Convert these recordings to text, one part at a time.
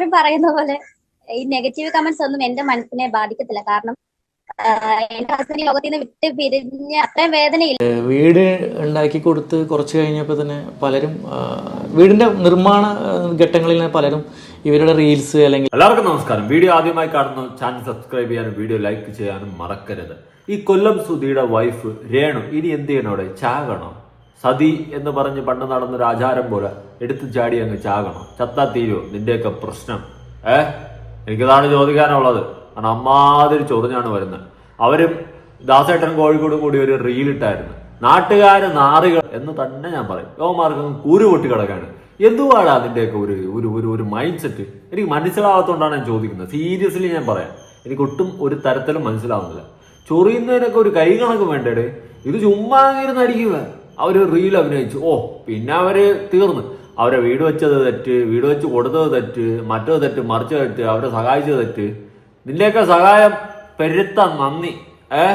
എപ്പോഴും പറയുന്ന പോലെ ഈ നെഗറ്റീവ് കമന്റ്സ് ഒന്നും എന്റെ മനസ്സിനെ ബാധിക്കത്തില്ല. കാരണം എന്റെ ഹസ്ബൻഡ് ലോകത്തിൽ നിന്ന് വിട്ട് പിരിഞ്ഞ് അത്രയും വേദനയില്ല. വീട് ഉണ്ടാക്കി കൊടുത്ത് കുറച്ച് കഴിഞ്ഞപ്പോൾ തന്നെ പലരും വീടിന്റെ നിർമ്മാണ ഘട്ടങ്ങളിൽ പലരും ഇവരുടെ റീൽസ് അല്ലെങ്കിൽ എല്ലാവർക്കും നമസ്കാരം. വീഡിയോ ആദ്യമായി കാണുന്ന ചാനൽ സബ്സ്ക്രൈബ് ചെയ്യാനും വീഡിയോ ലൈക്ക് ചെയ്യാനും മറക്കരുത്. ഈ കൊല്ലം സുധിയുടെ വൈഫ് രേണു ഇനി എന്ത് ചെയ്യണം അവിടെ? ചാകണം? സതി എന്ന് പറഞ്ഞ് പണ്ട് നടന്നൊരു ആചാരം പോലെ എടുത്തു ചാടി അങ്ങ് ചാകണം. ചത്താ തീരുവോ നിന്റെയൊക്കെ പ്രശ്നം. ഏ? എനിക്കതാണ് ചോദിക്കാനുള്ളത്. കാരണം അമ്മാതിരി ചൊറിഞ്ഞാണ് വരുന്നത്. അവരും ദാസേട്ടൻ കോഴിക്കോടും കൂടി ഒരു റീലിട്ടായിരുന്നു നാട്ടുകാര് നാറികൾ എന്ന് തന്നെ ഞാൻ പറയും. യോമാർക്ക് കൂരു പൊട്ടി കിടക്കാണ്. എന്തുവാടാ അതിന്റെയൊക്കെ ഒരു ഒരു ഒരു ഒരു മൈൻഡ് സെറ്റ് എനിക്ക് മനസ്സിലാവാത്തതുകൊണ്ടാണ് ഞാൻ ചോദിക്കുന്നത്. സീരിയസ്ലി ഞാൻ പറയാം. എനിക്ക് ഒട്ടും ഒരു തരത്തിലും മനസ്സിലാവുന്നില്ല. ചൊറിയുന്നതിനൊക്കെ ഒരു കൈ കണക്ക് വേണ്ടേ ഇത് ചുമ്മാ ഇരുന്ന് അടിക്കുക അവർ റീൽ അഭിനയിച്ചു. ഓ പിന്നെ അവർ തീർന്നു. അവരെ വീട് വെച്ചത് തെറ്റ് വീട് വെച്ച് കൊടുത്തത് തെറ്റ് മറ്റത് തെറ്റ് മറിച്ചത് തെറ്റ് അവരെ സഹായിച്ചത് തെറ്റ്. നിന്റെയൊക്കെ സഹായം പെരുത്ത നന്ദി. ഏ?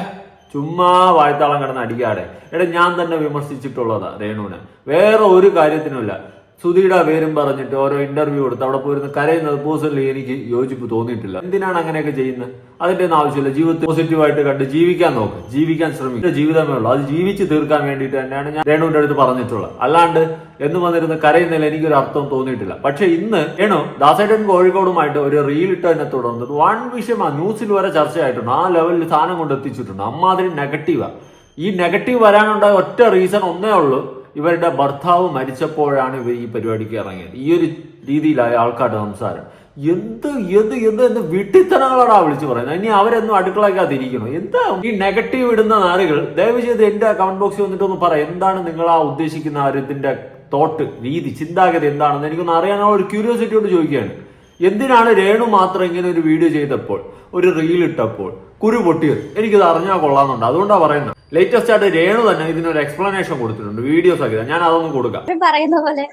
ചുമ്മാ വാഴ്ത്താളം കിടന്ന് അടിക്കാടെ എടാ ഞാൻ തന്നെ വിമർശിച്ചിട്ടുള്ളതാ രേണുവിനെ. വേറെ ഒരു കാര്യത്തിനുമില്ല. സുധിയുടെ പേരും പറഞ്ഞിട്ട് ഓരോ ഇന്റർവ്യൂ കൊടുത്ത് അവിടെ പോയിരുന്ന് കരയുന്നത് പേഴ്സണലി എനിക്ക് യോജിപ്പ് തോന്നിയിട്ടില്ല. എന്തിനാണ് അങ്ങനെയൊക്കെ ചെയ്യുന്നത്? അതിന്റെ ഒന്നും ആവശ്യമില്ല. ജീവിതത്തിൽ പോസിറ്റീവായിട്ട് കണ്ട് ജീവിക്കാൻ നോക്ക്. ജീവിക്കാൻ ശ്രമിക്കുക ജീവിതമേ ഉള്ളൂ. അത് ജീവിച്ച് തീർക്കാൻ വേണ്ടിയിട്ട് തന്നെയാണ് ഞാൻ രേണുവിന്റെ അടുത്ത് പറഞ്ഞിട്ടുള്ളത്. അല്ലാണ്ട് എന്ന് വന്നിരുന്ന് കരയുന്നതിൽ എനിക്കൊരു അർത്ഥം തോന്നിയിട്ടില്ല. പക്ഷെ ഇന്ന് രേണു ദാസേട്ടൻ കോഴിക്കോടുമായിട്ട് ഒരു റീൽ ഇട്ടതിനെ തുടർന്ന് വൺ വിഷയം ആ ന്യൂസിൽ വരെ ചർച്ചയായിട്ടുണ്ട്. ആ ലെവലിൽ സാധനം കൊണ്ട് എത്തിച്ചിട്ടുണ്ട്. അമ്മാതിരി നെഗറ്റീവാ ഈ നെഗറ്റീവ് വരാനുണ്ടായ ഒറ്റ റീസൺ ഒന്നേ ഉള്ളൂ. ഇവരുടെ ഭർത്താവ് മരിച്ചപ്പോഴാണ് ഇവർ ഈ പരിപാടിക്ക് ഇറങ്ങിയത്. ഈ ഒരു രീതിയിലായ ആൾക്കാരുടെ സംസാരം. എന്ത് എന്ത് എന്ത് എന്ത് വിട്ടിത്തനങ്ങളാടാ വിളിച്ചു പറയുന്നത്. ഇനി അവരൊന്നും അടുക്കളയ്ക്കകത്തിരിക്കണം എന്താ ഈ നെഗറ്റീവ് ഇടുന്ന നാളുകൾ ദയവ് ചെയ്ത് എന്റെ കമന്റ് ബോക്സിൽ വന്നിട്ട് ഒന്ന് പറ. എന്താണ് നിങ്ങൾ ആ ഉദ്ദേശിക്കുന്ന ആ ഇതിന്റെ തോട്ട് രീതി ചിന്താഗതി എന്താണെന്ന് എനിക്കൊന്ന് അറിയാനുള്ള ഒരു ക്യൂരിയോസിറ്റിയോട് ചോദിക്കുകയാണ്. എന്തിനാണ് രേണു മാത്രം ഇങ്ങനെ ഒരു വീഡിയോ ചെയ്തപ്പോൾ ഒരു റീൽ ഇട്ടപ്പോൾ കുരു പൊട്ടിയത്? എനിക്കിത് അറിഞ്ഞാൽ കൊള്ളാന്നുണ്ട് അതുകൊണ്ടാണ് പറയുന്നത് ലേറ്റസ്റ്റ് ആയിട്ട് രേണു തന്നെ ഇതിനൊരു എക്സ്പ്ലനേഷൻ കൊടുത്തിട്ടുണ്ട്. വീഡിയോസ് ആക്കി ഞാൻ അതൊന്നും കൊടുക്കാം. പറയുന്ന പോലെ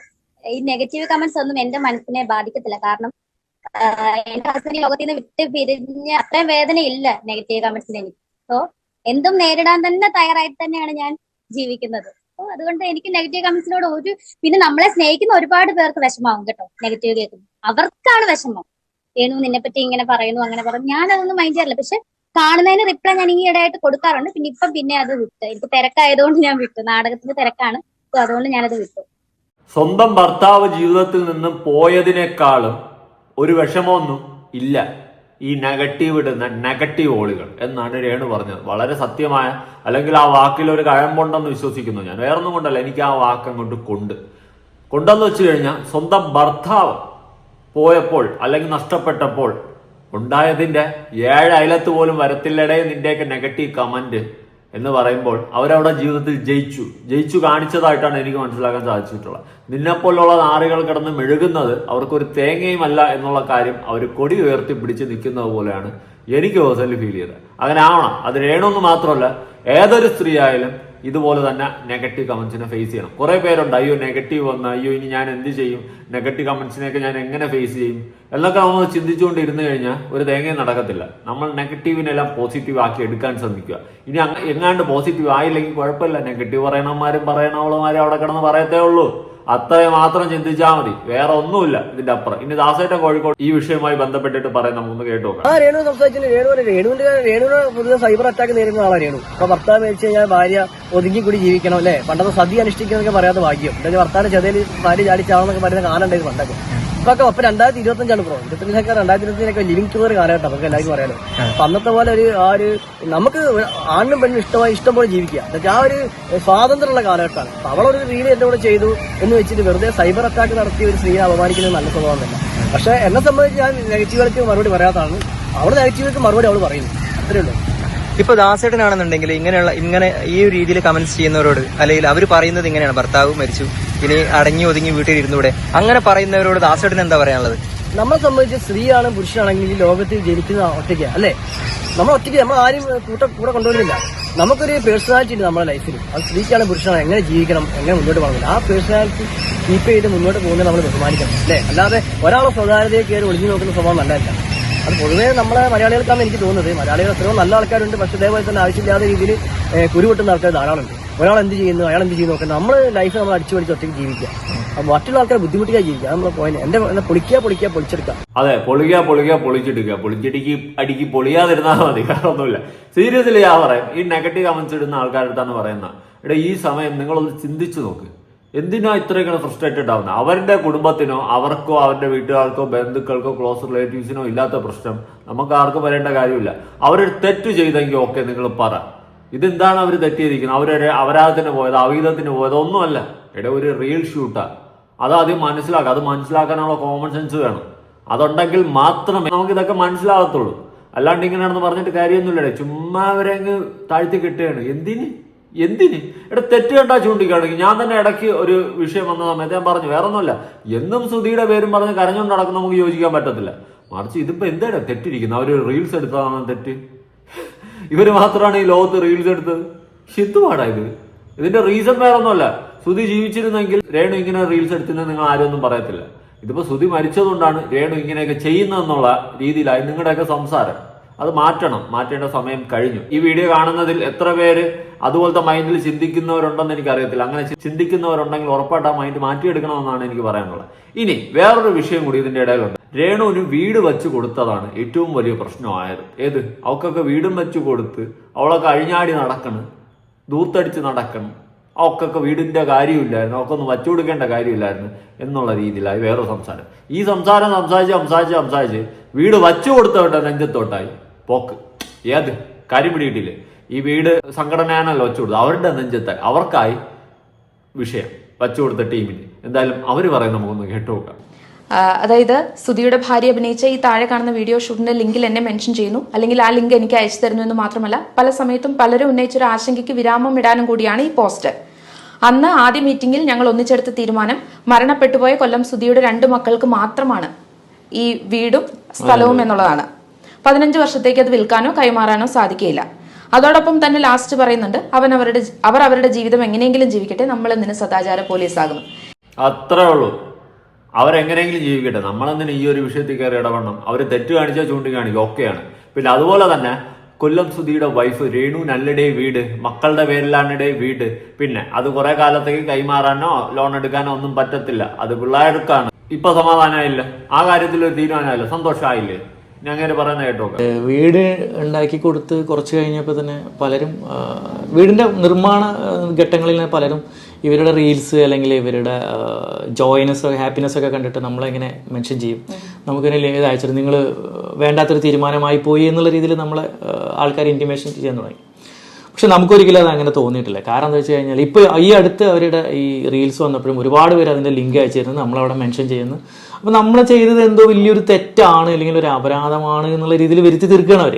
ഈ നെഗറ്റീവ് കമന്റ്സ് ഒന്നും എന്റെ മനസ്സിനെ ബാധിക്കത്തില്ല. കാരണം എന്റെ ഹസ്ബൻഡ് ലോകത്തിൽ നിന്ന് വിട്ട് പിരിഞ്ഞ അത്രയും വേദന ഇല്ല നെഗറ്റീവ് കമന്റ്സിന് എനിക്ക്. സോ എന്തും നേരിടാൻ തന്നെ തയ്യാറായിട്ട് തന്നെയാണ് ഞാൻ ജീവിക്കുന്നത്. അപ്പൊ അതുകൊണ്ട് എനിക്ക് നെഗറ്റീവ് കമന്റ്സിനോട് ഒരു പിന്നെ നമ്മളെ സ്നേഹിക്കുന്ന ഒരുപാട് പേർക്ക് വിഷമാവും കേട്ടോ നെഗറ്റീവ് കേൾക്കുന്നു അവർക്കാണ് വിഷമം. ഏണു നിന്നെ പറ്റി ഇങ്ങനെ പറയുന്നു അങ്ങനെ പറഞ്ഞു ഞാൻ അതൊന്നും മൈൻഡ് ചെയ്യാറില്ല. പക്ഷെ കാണുന്നതിന് റിപ്ലൈ ഞാൻ ഈ ഇടയായിട്ട് കൊടുക്കാറുണ്ട്. പിന്നെ ഇപ്പം പിന്നെ അത് വിട്ടു. എനിക്ക് തിരക്കായതുകൊണ്ട് ഞാൻ വിട്ടു. നാടകത്തിന്റെ തിരക്കാണ്. അതുകൊണ്ട് ഞാനത് വിട്ടു. സ്വന്തം ഭർത്താവ് ജീവിതത്തിൽ നിന്നും പോയതിനേക്കാളും ഒരു വിഷമമൊന്നും ഇല്ല. ഈ നെഗറ്റീവ് ഇടുന്ന നെഗറ്റീവ് ഓളുകൾ എന്നാണ് രേണു പറഞ്ഞത്. വളരെ സത്യമായ അല്ലെങ്കിൽ ആ വാക്കിൽ ഒരു കഴമ്പുണ്ടെന്ന് വിശ്വസിക്കുന്നു ഞാൻ. വേറൊന്നും കൊണ്ടല്ല എനിക്ക് ആ വാക്ക് അങ്ങോട്ട് കൊണ്ട്. കൊണ്ടെന്ന് വെച്ച് കഴിഞ്ഞാൽ സ്വന്തം ഭർത്താവ് പോയപ്പോൾ അല്ലെങ്കിൽ നഷ്ടപ്പെട്ടപ്പോൾ ഉണ്ടായതിന്റെ ഏഴ് അയലത്ത് പോലും വരത്തില്ലടേ നിന്റെയൊക്കെ നെഗറ്റീവ് കമന്റ് എന്ന് പറയുമ്പോൾ അവരവിടെ ജീവിതത്തിൽ ജയിച്ചു. ജയിച്ചു കാണിച്ചതായിട്ടാണ് എനിക്ക് മനസ്സിലാക്കാൻ സാധിച്ചിട്ടുള്ളത്. നിന്നെപ്പോലുള്ള നാറികൾ കിടന്ന് മെഴുകുന്നത് അവർക്കൊരു തേങ്ങയുമല്ല എന്നുള്ള കാര്യം അവർ കൊടി ഉയർത്തി പിടിച്ച് നിൽക്കുന്നത് പോലെയാണ് എനിക്ക് പേഴ്സണലി ഫീൽ ചെയ്തത്. അങ്ങനെ ആവണം. അത് രേണൊന്ന് മാത്രമല്ല ഏതൊരു സ്ത്രീ ആയാലും ഇതുപോലെ തന്നെ നെഗറ്റീവ് കമൻസിനെ ഫേസ് ചെയ്യണം. കുറേ പേരുണ്ട് അയ്യോ നെഗറ്റീവ് വന്ന അയ്യോ ഇനി ഞാൻ എന്ത് ചെയ്യും? നെഗറ്റീവ് കമൻസിനെയൊക്കെ ഞാൻ എങ്ങനെ ഫേസ് ചെയ്യും? എന്നൊക്കെ നമ്മൾ ചിന്തിച്ചുകൊണ്ട് ഇരുന്ന് കഴിഞ്ഞാൽ ഒരു തേങ്ങയും നടക്കത്തില്ല. നമ്മൾ നെഗറ്റീവിനെല്ലാം പോസിറ്റീവ് ആക്കി എടുക്കാൻ ശ്രമിക്കുക. ഇനി എങ്ങാണ്ട് പോസിറ്റീവ് ആയില്ലെങ്കിൽ കുഴപ്പമില്ല. നെഗറ്റീവ് പറയണമാരും പറയണവളമാരും അവിടെ കിടന്ന് പറയത്തേ ഉള്ളൂ. അത്രയും മാത്രം ചിന്തിച്ചാൽ മതി. വേറെ ഒന്നുമില്ല ഇതിന്റെ അപ്പുറം. ഇനി ദാസേട്ടൻ കോഴിക്കോട് ഈ വിഷയവുമായി ബന്ധപ്പെട്ടിട്ട് പറയാൻ നമുക്കൊന്ന് കേട്ടു ആ രേണു സംസാരിച്ചു രേണു രേണുവിന്റെ രേണുവിന് സൈബർ അറ്റാക്ക് നേരിടുന്ന ആളാണ് രേണു. അപ്പൊ ഭർത്താവ് മരിച്ചു കഴിഞ്ഞാൽ ഭാര്യ ഒതുങ്ങി കൂടി ജീവിക്കണം അല്ലെ? പണ്ടത്തെ സതി അനുഷ്ഠിക്കുന്നതൊക്കെ പറയാത്ത ഭാഗ്യം. എന്താ ഭർത്താവിന്റെ ചെതയിൽ ഭാര്യ ചാടിച്ചാണെന്നൊക്കെ പറയുന്ന കാലം ഉണ്ടായിരുന്നു പണ്ടൊക്കെ. ഇപ്പൊക്കെ അപ്പൊ രണ്ടായിരത്തി ഇരുപത്തഞ്ചാണ് ബ്രോ ഇരുപത്തഞ്ചൊക്കെ രണ്ടായിരത്തി ഇരുപത്തിനൊക്കെ ലിവിംഗ് ടൂർ കാലഘട്ടം നമുക്ക് എല്ലാവർക്കും അറിയാലോ അപ്പൊ അന്നത്തെ പോലെ ഒരു ആ ഒരു നമുക്ക് ആണും പെണ്ണും ഇഷ്ടമായി ഇഷ്ടം പോലെ ജീവിക്കുക. എന്നുവെച്ചാൽ ആ ഒരു സ്വാതന്ത്ര്യമുള്ള കാലഘട്ടമാണ്. അപ്പൊ അവളൊരു റീൽ എന്റെ കൂടെ ചെയ്തു എന്ന് വെച്ചിട്ട് വെറുതെ സൈബർ അറ്റാക്ക് നടത്തിയ ഒരു സ്ത്രീയെ അപമാനിക്കുന്നത് നല്ല സ്വഭാവം തന്നെ. പക്ഷെ എന്നെ സംബന്ധിച്ച് ഞാൻ നെഗറ്റീവുകൾക്ക് മറുപടി പറയാത്തതാണ്. അവൾ നെഗറ്റീവുകൾക്ക് മറുപടി അവൾ പറയുന്നു. അത്രേ ഉള്ളൂ. ഇപ്പൊ ദാസേട്ടനാണെന്നുണ്ടെങ്കിൽ ഇങ്ങനെയുള്ള ഇങ്ങനെ ഈ ഒരു രീതിയിൽ കമന്റ്സ് ചെയ്യുന്നവരോട് അല്ലെങ്കിൽ അവർ പറയുന്നത് ഇങ്ങനെയാണ് ഭർത്താവ് മരിച്ചു. ഇനി അടങ്ങി ഒതുങ്ങി വീട്ടിൽ ഇരുന്നൂടെ. അങ്ങനെ പറയുന്നവരോട് ദാസേട്ടന് എന്താ പറയാനുള്ളത്? നമ്മളെ സംബന്ധിച്ച് സ്ത്രീയാണ് പുരുഷനാണെങ്കിൽ ലോകത്തിൽ ജനിക്കുന്ന ഒറ്റയ്ക്ക് അല്ലേ? നമ്മൾ ഒറ്റയ്ക്ക് നമ്മൾ ആരും കൂട്ട കൂടെ കൊണ്ടുവരുന്നില്ല. നമുക്കൊരു പേഴ്സണാലിറ്റി ഉണ്ട് നമ്മുടെ ലൈഫിൽ അത് സ്ത്രീക്കാണ് പുരുഷനാണ്. എങ്ങനെ ജീവിക്കണം എങ്ങനെ മുന്നോട്ട് പോകണം. ആ പേഴ്സണാലിറ്റി കീപ്പ് ചെയ്ത് മുന്നോട്ട് പോകുന്നത് നമ്മൾ ബഹുമാനിക്കണം അല്ലേ? അല്ലാതെ ഒരാളെ സ്വകാര്യതയെ കയറി ഒളിഞ്ഞു നോക്കുന്ന സ്വഭാവം നല്ലതല്ല. അത് പൊതുവേ നമ്മളെ മലയാളികൾക്കാണ് എനിക്ക് തോന്നുന്നത്. മലയാളികൾ എത്രയോ നല്ല ആൾക്കാരുണ്ട്. പക്ഷെ ഇതേപോലെ തന്നെ ആവശ്യമില്ലാത്ത രീതിയിൽ കുരുവെട്ടുന്ന ആൾക്കാർ ധാരാളമുണ്ട്. ഒരാൾ എന്ത് ചെയ്യുന്നു? അയാൾ എന്ത് ചെയ്യുന്നു? നമ്മൾ ലൈഫ് നമ്മൾ അടിച്ചു പഠിച്ച് ഒറ്റയ്ക്ക് ജീവിക്കുക. മറ്റുള്ള ആൾക്കാരെ ബുദ്ധിമുട്ടിക്കാൻ ജീവിക്കുക. അത് നമ്മളെ പോയിന്റ് എന്റെ പൊളിക്കുക പൊളിക്കുക പൊളിച്ചെടുക്കുക. അതെ പൊളിക്കുക പൊളിക്കുക പൊളിച്ചെടുക്കുക. പൊളിച്ചിടിക്ക് അടിക്ക് പൊളിയാതിരുന്നാൽ മതി. കാരണമൊന്നുമില്ല സീരിയസ്ലി ഞാൻ പറയാം. ഈ നെഗറ്റീവ് കമന്റ്സ് ഇടുന്ന ആൾക്കാരുടെ അടുത്താണ് പറയുന്നത്. എടാ ഈ സമയം നിങ്ങളൊന്ന് ചിന്തിച്ചു നോക്ക്. എന്തിനാ ഇത്രയൊക്കെ ഫ്രസ്ട്രേറ്റഡ് ആവുന്നത് അവരുടെ കുടുംബത്തിനോ അവർക്കോ അവരുടെ വീട്ടുകാർക്കോ ബന്ധുക്കൾക്കോ ക്ലോസ് റിലേറ്റീവ്സിനോ ഇല്ലാത്ത പ്രശ്നം നമുക്ക് ആർക്കും വരേണ്ട കാര്യമില്ല. അവരൊരു തെറ്റ് ചെയ്തെങ്കിൽ ഓക്കെ നിങ്ങൾ പറ. ഇതെന്താണ് അവർ തെറ്റിയിരിക്കുന്നത്? അവരൊരു അപരാധത്തിന് പോയത് അവീതത്തിന് പോയത് ഒന്നുമല്ല. എടെ ഒരു റിയൽ ഷൂട്ടാ അത് ആദ്യം മനസ്സിലാക്കുക അത് മനസ്സിലാക്കാനുള്ള കോമൺ സെൻസ് വേണം. അതുണ്ടെങ്കിൽ മാത്രമേ നമുക്ക് ഇതൊക്കെ മനസ്സിലാകത്തുള്ളൂ. അല്ലാണ്ട് ഇങ്ങനെയാണെന്ന് പറഞ്ഞിട്ട് കാര്യമൊന്നുമില്ല ചുമ്മാ അവരെ അങ്ങ് താഴ്ത്തി കിട്ടുകയാണ്. എന്തിന്? എന്തിന്? എടാ തെറ്റ് കണ്ടാ ചൂണ്ടിക്കാണെങ്കിൽ ഞാൻ തന്നെ ഇടയ്ക്ക് ഒരു വിഷയം വന്ന സമയത്ത് ഞാൻ പറഞ്ഞു വേറെ ഒന്നുമല്ല എന്നും സുധിയുടെ പേരും പറഞ്ഞ് കരഞ്ഞുകൊണ്ട് നടക്കുന്ന നമുക്ക് യോജിക്കാൻ പറ്റത്തില്ല. മറിച്ച് ഇതിപ്പോ എന്താണ് തെറ്റിരിക്കുന്നത്? അവർ റീൽസ് എടുത്തതാണ് തെറ്റ്? ഇവർ മാത്രമാണ് ഈ ലോകത്ത് റീൽസ് എടുത്തത്? ഹിന്ദുവാടാ ഇത്. ഇതിന്റെ റീസൺ വേറെ ഒന്നുമല്ല സുധി ജീവിച്ചിരുന്നെങ്കിൽ രേണു ഇങ്ങനെ റീൽസ് എടുത്തില്ലെന്ന് നിങ്ങൾ ആരും ഒന്നും പറയത്തില്ല. ഇതിപ്പോ സുധി മരിച്ചതുകൊണ്ടാണ് രേണു ഇങ്ങനെയൊക്കെ ചെയ്യുന്നതെന്നുള്ള രീതിയിലായി നിങ്ങളുടെയൊക്കെ സംസാരം. അത് മാറ്റണം. മാറ്റേണ്ട സമയം കഴിഞ്ഞു. ഈ വീഡിയോ കാണുന്നതിൽ എത്ര പേര് അതുപോലത്തെ മൈൻഡിൽ ചിന്തിക്കുന്നവരുണ്ടെന്ന് എനിക്കറിയത്തില്ല. അങ്ങനെ ചിന്തിക്കുന്നവരുണ്ടെങ്കിൽ ഉറപ്പായിട്ട് ആ മൈൻഡ് മാറ്റിയെടുക്കണമെന്നാണ് എനിക്ക് പറയാനുള്ളത്. ഇനി വേറൊരു വിഷയം കൂടി ഇതിന്റെ ഇടയിലുണ്ട്. രേണുവിന് വീട് വെച്ച് കൊടുത്തതാണ് ഏറ്റവും വലിയ പ്രശ്നമായത്. ഏത്? അവക്കൊക്കെ വീടും വെച്ച് കൊടുത്ത് അവളൊക്കെ അഴിഞ്ഞാടി നടക്കണം ദൂർത്തടിച്ച് നടക്കണം. അവക്കൊക്കെ വീടിന്റെ കാര്യമില്ലായിരുന്നു അവക്കൊന്നും വച്ചു കൊടുക്കേണ്ട കാര്യമില്ലായിരുന്നു എന്നുള്ള രീതിയിലായി വേറെ സംസാരം. ഈ സംസാരം സംസാരിച്ച് സംസാരിച്ച് സംസാരിച്ച് വീട് വച്ചു കൊടുത്തോട്ടെ നെഞ്ചത്തോട്ടായി. പോക്ക്. ഏത്? കാര്യം പിടിയിട്ടില്ലേ ഈ വീട് സംഘടനയാണല്ലോ വെച്ചു കൊടുത്തത്. അവരുടെ നെഞ്ചത്ത് അവർക്കായി വിഷയം വച്ചു കൊടുത്ത ടീമിന്. എന്തായാലും അവർ പറയും നമുക്കൊന്ന് കേട്ടുനോക്കാം അതായത് സുധിയുടെ ഭാര്യ അഭിനയിച്ച ഈ താഴെ കാണുന്ന വീഡിയോ ഷൂട്ടിന്റെ ലിങ്കിൽ എന്നെ മെൻഷൻ ചെയ്യുന്നു. അല്ലെങ്കിൽ ആ ലിങ്ക് എനിക്ക് അയച്ചു തരുന്നു എന്ന് മാത്രമല്ല പല സമയത്തും പലരും ഉന്നയിച്ചൊരു ആശങ്കയ്ക്ക് വിരാമം ഇടാനും കൂടിയാണ് ഈ പോസ്റ്റ്. അന്ന് ആദ്യ മീറ്റിംഗിൽ ഞങ്ങൾ ഒന്നിച്ചെടുത്ത തീരുമാനം മരണപ്പെട്ടുപോയ കൊല്ലം സുധിയുടെ രണ്ട് മക്കൾക്ക് മാത്രമാണ് ഈ വീടും സ്ഥലവും എന്നുള്ളതാണ്. പതിനഞ്ച് വർഷത്തേക്ക് അത് വിൽക്കാനോ കൈമാറാനോ സാധിക്കില്ല അതോടൊപ്പം തന്നെ ലാസ്റ്റ് പറയുന്നുണ്ട് അവൻ അവരുടെ അവർ അവരുടെ ജീവിതം എങ്ങനെയെങ്കിലും ജീവിക്കട്ടെ നമ്മൾ എന്തിനു സദാചാര പോലീസ് പോലീസാകുന്നു. അത്രേ ഉള്ളൂ. അവരെങ്ങനെയെങ്കിലും ജീവിക്കട്ടെ നമ്മളെന്തിനും ഈ ഒരു വിഷയത്തിൽ കയറി ഇടപെടണം. അവർ തെറ്റ് കാണിച്ചാൽ ചൂണ്ടിക്കാണിക്കും ഓക്കെയാണ്. പിന്നെ അതുപോലെ തന്നെ കൊല്ലം സുധിയുടെ വൈഫ് രേണു നല്ലടേ വീട് മക്കളുടെ പേരിലാണിടെ വീട്. പിന്നെ അത് കുറെ കാലത്തേക്ക് കൈമാറാനോ ലോൺ എടുക്കാനോ ഒന്നും പറ്റത്തില്ല. അത് പിള്ളേർക്കാണ്. ഇപ്പൊ സമാധാനമായില്ല? ആ കാര്യത്തിൽ ഒരു തീരുമാനമായില്ല? സന്തോഷമായില്ലേ? ഞാൻ അങ്ങനെ പറയുന്ന കേട്ടോ വീട് ഉണ്ടാക്കി കൊടുത്ത് കുറച്ച് കഴിഞ്ഞപ്പോൾ തന്നെ പലരും വീടിന്റെ വീടിന്റെ നിർമ്മാണ ഘട്ടങ്ങളിൽ തന്നെ പലരും ഇവരുടെ റീൽസ് അല്ലെങ്കിൽ ഇവരുടെ ജോയിനസ് ഹാപ്പിനെസ് ഒക്കെ കണ്ടിട്ട് നമ്മളെങ്ങനെ മെൻഷൻ ചെയ്യും. നമുക്കിങ്ങനെ ഇത് അയച്ചിട്ട് നിങ്ങൾ വേണ്ടാത്തൊരു തീരുമാനമായി പോയി എന്നുള്ള രീതിയിൽ നമ്മളെ ആൾക്കാർ ഇന്റിമേഷൻ ചെയ്യാൻ തുടങ്ങി. പക്ഷെ നമുക്കൊരിക്കലും അത് അങ്ങനെ തോന്നിയിട്ടില്ല. കാരണം എന്താ വെച്ച് കഴിഞ്ഞാൽ ഇപ്പോൾ ഈ അടുത്ത് അവരുടെ ഈ റീൽസ് വന്നപ്പോഴും ഒരുപാട് പേര് അതിന്റെ ലിങ്ക് അയച്ചിരുന്നു. നമ്മളവിടെ മെൻഷൻ ചെയ്യുന്നു. അപ്പോൾ നമ്മൾ ചെയ്തത് എന്തോ വലിയൊരു തെറ്റാണ് അല്ലെങ്കിൽ ഒരു അപരാധമാണ് എന്നുള്ള രീതിയിൽ വരുത്തി തീർക്കുകയാണ് അവർ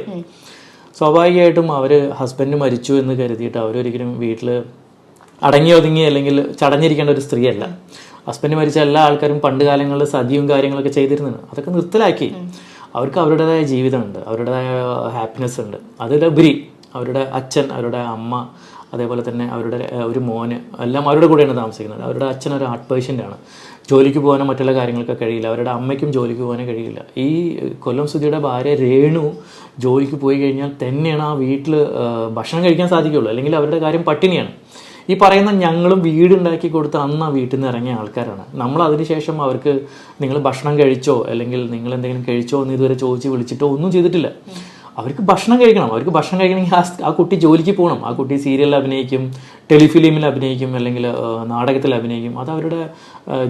സ്വാഭാവികമായിട്ടും അവർ ഹസ്ബൻഡ് മരിച്ചു എന്ന് കരുതിയിട്ട് അവരൊരിക്കലും വീട്ടിൽ അടങ്ങി ഒതുങ്ങി അല്ലെങ്കിൽ ചടഞ്ഞിരിക്കേണ്ട ഒരു സ്ത്രീയല്ല. ഹസ്ബൻഡ് മരിച്ച എല്ലാ ആൾക്കാരും പണ്ട് കാലങ്ങളിൽ സതിയും കാര്യങ്ങളൊക്കെ ചെയ്തിരുന്നു അതൊക്കെ നിർത്തലാക്കി. അവർക്ക് അവരുടേതായ ജീവിതമുണ്ട് അവരുടേതായ ഹാപ്പിനെസ് ഉണ്ട്. അതിലുപരി അവരുടെ അച്ഛൻ അവരുടെ അമ്മ അതേപോലെ തന്നെ അവരുടെ ഒരു മോന് എല്ലാം അവരുടെ കൂടെയാണ് താമസിക്കുന്നത്. അവരുടെ അച്ഛൻ ഒരു ഹാർട്ട് പേഷ്യന്റാണ് ജോലിക്ക് പോകാനോ മറ്റുള്ള കാര്യങ്ങളൊക്കെ കഴിയില്ല. അവരുടെ അമ്മയ്ക്കും ജോലിക്ക് പോകാനോ കഴിയില്ല. ഈ കൊല്ലം സുധിയുടെ ഭാര്യ രേണു ജോലിക്ക് പോയി കഴിഞ്ഞാൽ തന്നെയാണ് ആ വീട്ടിൽ ഭക്ഷണം കഴിക്കാൻ സാധിക്കുള്ളൂ. അല്ലെങ്കിൽ അവരുടെ കാര്യം പട്ടിണിയാണ്. ഈ പറയുന്ന ഞങ്ങളും വീടുണ്ടാക്കി കൊടുത്ത് അന്ന് ആ വീട്ടിൽ നിന്ന് ഇറങ്ങിയ ആൾക്കാരാണ്. നമ്മൾ അതിനുശേഷം അവർക്ക് നിങ്ങൾ ഭക്ഷണം കഴിച്ചോ അല്ലെങ്കിൽ നിങ്ങൾ എന്തെങ്കിലും കഴിച്ചോ എന്ന് ഇതുവരെ ചോദിച്ച് വിളിച്ചിട്ടോ ഒന്നും ചെയ്തിട്ടില്ല. അവർക്ക് ഭക്ഷണം കഴിക്കണം. അവർക്ക് ഭക്ഷണം കഴിക്കണമെങ്കിൽ ആ ആ കുട്ടി ജോലിക്ക് പോകണം. ആ കുട്ടി സീരിയലിൽ അഭിനയിക്കും ടെലിഫിലിമിൽ അഭിനയിക്കും അല്ലെങ്കിൽ നാടകത്തിൽ അഭിനയിക്കും. അത് അവരുടെ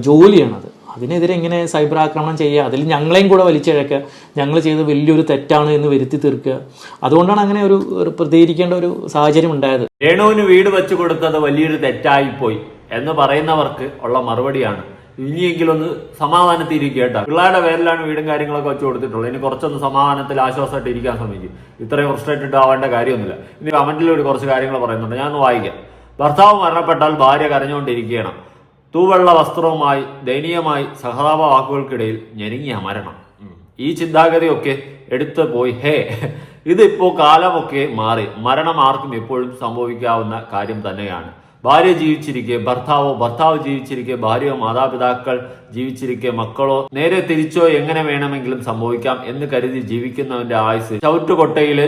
ജോലിയാണത് അതിനെതിരെ ഇങ്ങനെ സൈബർ ആക്രമണം ചെയ്യുക അതിൽ ഞങ്ങളെയും കൂടെ വലിച്ചിഴക്കുക ഞങ്ങൾ ചെയ്ത് വലിയൊരു തെറ്റാണ് എന്ന് വരുത്തി തീർക്കുക. അതുകൊണ്ടാണ് അങ്ങനെ ഒരു പ്രതികരിക്കേണ്ട ഒരു സാഹചര്യം ഉണ്ടായത്. രേണുവിന് വീട് വെച്ചു കൊടുത്തത് വലിയൊരു തെറ്റായിപ്പോയി എന്ന് പറയുന്നവർക്ക് ഉള്ള മറുപടിയാണ് ഇനിയെങ്കിലും ഒന്ന് സമാധാനത്തിരിക്കുക കേട്ടോ പിള്ളേരുടെ പേരിലാണ് വീടും കാര്യങ്ങളൊക്കെ വെച്ച് കൊടുത്തിട്ടുള്ളത്. ഇനി കുറച്ചൊന്ന് സമാധാനത്തിൽ ആശ്വാസമായിട്ട് ഇരിക്കാൻ ശ്രമിക്കും. ഇത്രയും ഫ്രസ്ട്രേറ്റഡ് ആവേണ്ട കാര്യമൊന്നുമില്ല. ഇനി കമന്റിൽ ഒരു കുറച്ച് കാര്യങ്ങൾ പറയുന്നുണ്ട്. ഞാൻ വായിക്കാം. ഭർത്താവ് മരണപ്പെട്ടാൽ ഭാര്യ കരഞ്ഞുകൊണ്ടിരിക്കുകയാണ്. തൂവെള്ള വസ്ത്രവുമായി ദയനീയമായി സഹതാപ വാക്കുകൾക്കിടയിൽ ഞെരുങ്ങിയ മരണം. ഈ ചിന്താഗതിയൊക്കെ എടുത്തു പോയി. ഹേ ഇതിപ്പോ കാലമൊക്കെ മാറി. മരണം ആർക്കും എപ്പോഴും സംഭവിക്കാവുന്ന കാര്യം തന്നെയാണ്. ഭാര്യ ജീവിച്ചിരിക്കെ ഭർത്താവോ ഭർത്താവ് ജീവിച്ചിരിക്കെ ഭാര്യയോ മാതാപിതാക്കൾ ജീവിച്ചിരിക്കെ മക്കളോ നേരെ തിരിച്ചോ എങ്ങനെ വേണമെങ്കിലും സംഭവിക്കാം എന്ന് കരുതി ജീവിക്കുന്നവന്റെ ആയുസ് ചവിട്ടുകൊട്ടയിൽ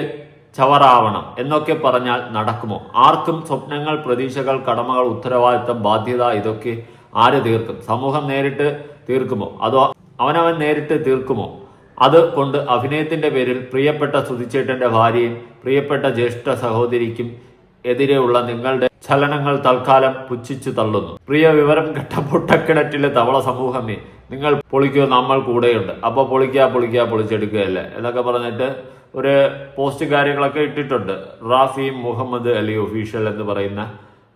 ചവറാവണം എന്നൊക്കെ പറഞ്ഞാൽ നടക്കുമോ? ആർക്കും സ്വപ്നങ്ങൾ പ്രതീക്ഷകൾ കടമകൾ ഉത്തരവാദിത്തം ബാധ്യത ഇതൊക്കെ ആര് തീർക്കും? സമൂഹം നേരിട്ട് തീർക്കുമോ? അതോ അവനവൻ നേരിട്ട് തീർക്കുമോ? അത് കൊണ്ട് അഭിനയത്തിന്റെ പേരിൽ പ്രിയപ്പെട്ട സുധിച്ചേട്ടന്റെ ഭാര്യയും പ്രിയപ്പെട്ട ജ്യേഷ്ഠ സഹോദരിക്കും എതിരെയുള്ള നിങ്ങളുടെ ചലനങ്ങൾ തൽക്കാലം പുച്ഛിച്ചു തള്ളുന്നു. പ്രിയ വിവരം കെട്ട പൊട്ടക്കിണറ്റിലെ തവള സമൂഹമേ നിങ്ങൾ പൊളിക്കുക നമ്മൾ കൂടെയുണ്ട്. അപ്പൊ പൊളിക്കുക പൊളിക്കുക പൊളിച്ചെടുക്കുകയല്ലേ? എന്നൊക്കെ പറഞ്ഞിട്ട് ഒരു പോസ്റ്റ് കാര്യങ്ങളൊക്കെ ഇട്ടിട്ടുണ്ട്. റാഫി മുഹമ്മദ് അലി ഒഫീഷ്യൽ എന്ന് പറയുന്ന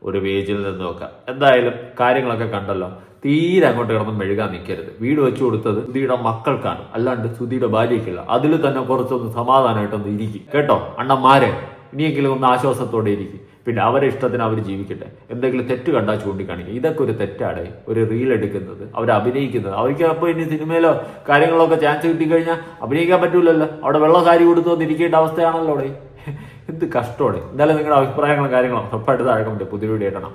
ഒരു പേജിൽ നിന്ന് നോക്കാം എന്തായാലും കാര്യങ്ങളൊക്കെ കണ്ടല്ലോ. തീരെ അങ്ങോട്ട് കിടന്ന് മെഴുകാൻ നിൽക്കരുത്. വീട് വെച്ചു കൊടുത്തത് സുധിയുടെ മക്കൾക്കാണ്. അല്ലാണ്ട് സുധിയുടെ ഭാര്യയ്ക്കല്ല. അതിൽ തന്നെ കുറച്ചൊന്ന് സമാധാനമായിട്ടൊന്ന് ഇരിക്കും. കേട്ടോ? അണ്ണന്മാരെ ഇനിയെങ്കിലും ഒന്ന് ആശ്വാസത്തോടെ ഇരിക്കും. പിന്നെ അവരെ ഇഷ്ടത്തിന് അവർ ജീവിക്കട്ടെ. എന്തെങ്കിലും തെറ്റ് കണ്ടാൽ ചൂണ്ടിക്കാണിക്കുക. ഇതൊക്കെ ഒരു തെറ്റാണ്. ഒരു റീൽ എടുക്കുന്നത്. അവർ അഭിനയിക്കുന്നത്. അവർക്ക് അപ്പോൾ ഇനി സിനിമയിലോ കാര്യങ്ങളൊക്കെ ചാൻസ് കിട്ടിക്കഴിഞ്ഞാൽ അഭിനയിക്കാൻ പറ്റൂലല്ലോ. അവിടെ വെള്ളം കാര്യം കൊടുത്തു വന്നിരിക്കേണ്ട അവസ്ഥയാണല്ലോ അവിടെ. എന്ത് കഷ്ടമാണ്. എന്തായാലും നിങ്ങളുടെ അഭിപ്രായങ്ങളും കാര്യങ്ങളും ഉറപ്പായിട്ട് താഴെ കൊണ്ട് പുതിയ വീഡിയോ ഇടണം